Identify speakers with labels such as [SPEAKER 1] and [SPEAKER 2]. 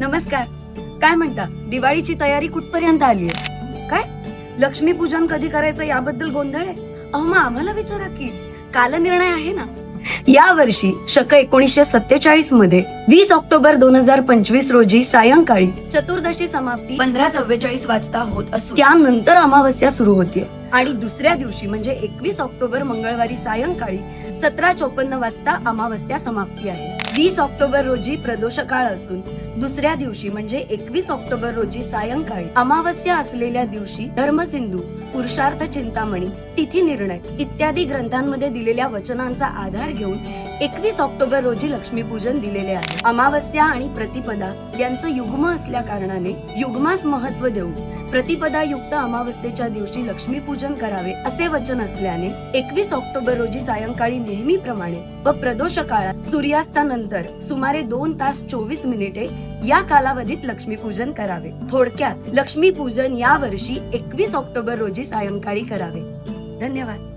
[SPEAKER 1] नमस्कार. काय म्हणता? दिवाळीची तयारी कुठपर्यंत आली आहे काय? लक्ष्मीपूजन कधी करायचं याबद्दल गोंधळ आहे? अहो मग आम्हाला विचारा की कालनिर्णय आहे ना? या वर्षी शक एकोणीसशे सत्तेचाळीसमध्ये वीस ऑक्टोबर दोन हजार पंचवीस रोजी सायंकाळी चतुर्दशी समाप्ती पंधरा चव्वेचाळीस वाजता होत असून त्यानंतर अमावस्या सुरू होतीये. आणि दुसऱ्या दिवशी म्हणजे एकवीस ऑक्टोबर मंगळवारी सायंकाळी सतरा चोपन्न वाजता अमावस्या समाप्ती आहे. वीस ऑक्टोबर रोजी प्रदोषकाळ असून दुसऱ्या दिवशी म्हणजे एकवीस ऑक्टोबर रोजी सायंकाळी अमावस्या असलेल्या दिवशी धर्मसिंधू पुरुषार्थ चिंतामणी तिथी निर्णय इत्यादी ग्रंथांमध्ये दिलेल्या वचनांचा आधार घेऊन एकवीस ऑक्टोबर रोजी लक्ष्मीपूजन दिलेले आहे. अमावस्या आणि प्रतिपदा यांचं युग्म असल्या कारणाने युग्मास महत्त्व देऊन प्रतिपदा युक्त अमावस्येच्या दिवशी लक्ष्मीपूजन करावे असे वचन असल्याने एकवीस ऑक्टोबर रोजी सायंकाळी नेहमीप्रमाणे व प्रदोष काळात सूर्यास्तानंतर सुमारे दोन तास चोवीस मिनिटे या कालावधीत लक्ष्मीपूजन करावे. थोडक्यात लक्ष्मीपूजन या वर्षी एकवीस ऑक्टोबर रोजी सायंकाळी करावे. धन्यवाद.